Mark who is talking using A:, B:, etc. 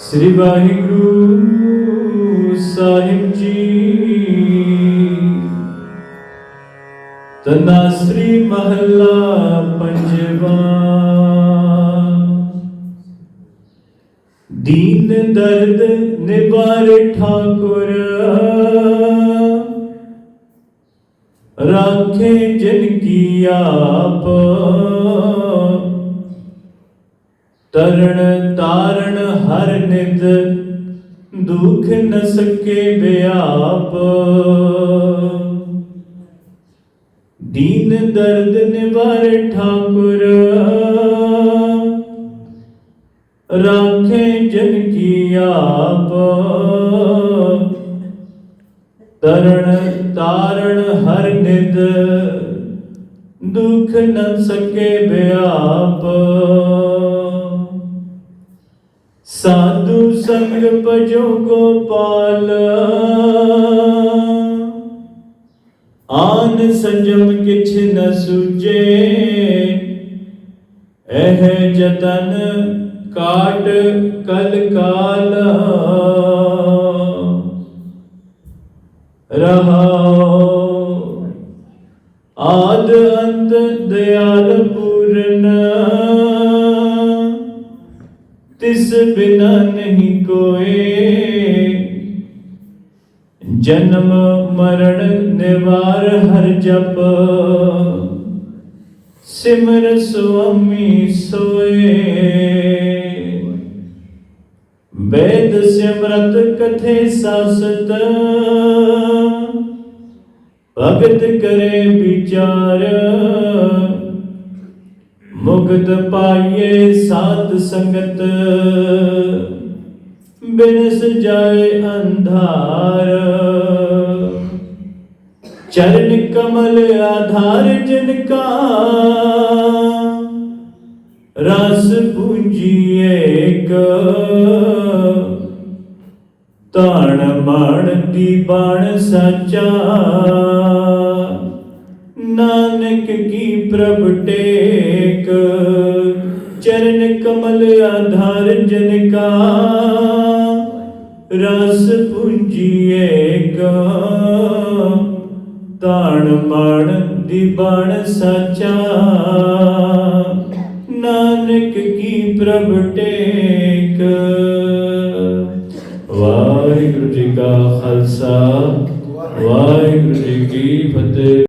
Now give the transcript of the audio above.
A: ਸ੍ਰੀ ਵਾਹਿਗੁਰੂ ਸਾਹਿਬ ਜੀ। ਤਨਾਸਰੀ ਮਹੱਲਾ ਪੰਜਵਾ। ਦੀਨ ਦਰਦ ਨਿਵਾਰੇ ਠਾਕੁਰ। ਰਾਖੇ ਜਨ ਕੀ ਆਪ। ਤਰਣ ਤਾਰਣ ਹਰ ਨਿਦ, ਦੁਖ ਨ ਸਕੇ ਬਿਆਪ। ਦੀਨ ਦਰਦ ਨਿਵਾਰ ਠਾਕੁਰ। ਰਾਖੇ ਜਨ ਕੀ ਆਪ। ਤਰਣ ਤਾਰਣ ਹਰ ਨਿਦ, ਦੁਖ ਨ ਸਕੇ ਬਿਆਪ। ਸਾਧੂ ਸੰਗ ਭਜੋ ਗੋਪਾਲ। ਆਨ ਸੰਜਮ ਕਿਛ ਨ ਸੁਜੇ ਇਹ ਜਤਨ ਕਾਟ ਕਲ ਕਾਲ। ਰਹਾਉ, ਆਦ ਅੰਤ ਦਿਆਲ ਪੂਰਨ ਨਹੀਂ ਕੋਏ। ਜਨਮ ਮਰਨ ਨਿਵਾਰ, ਹਰ ਜਪ। ਸਿਮਰ ਸੁਆਮੀ ਸੋਏ। ਵੇਦ ਸਿਮਰਤ ਕਥੇ ਸਾਸਤ। ਭਗਤ ਕਰੇ ਵਿਚਾਰ। ਮੁਕਤ ਪਾਈਏ ਸਾਧ ਸੰਗਤ। ਬਿਨਸ ਜਾਏ ਅੰਧਾਰ। ਚਰਨ ਕਮਲ ਆਧਾਰ ਜਿਨ ਕਾ ਰਸ ਪੂੰਜੀ ਏਕ। ਤਾਣ ਮਾਣ ਦੀ ਬਾਣ ਸਾਚਾ। ਨਾਨਕ ਕੀ ਪ੍ਰਭ ਟੇਕ? ਚਰਨ ਕਮਲ ਆਧਾਰ ਜਨ ਕਾ ਰਸ ਪੂੰਜੀ ਏਕ। ਤਾਣ ਮਾਣ ਦੀ ਬਾਣ ਸਚਾ, ਨਾਨਕ ਕੀ ਪ੍ਰਭ ਟੇਕ? ਵਾਹਿਗੁਰੂ ਜੀ ਕਾ ਖਾਲਸਾ, ਵਾਹਿਗੁਰੂ ਜੀ ਕੀ ਫਤਿਹ।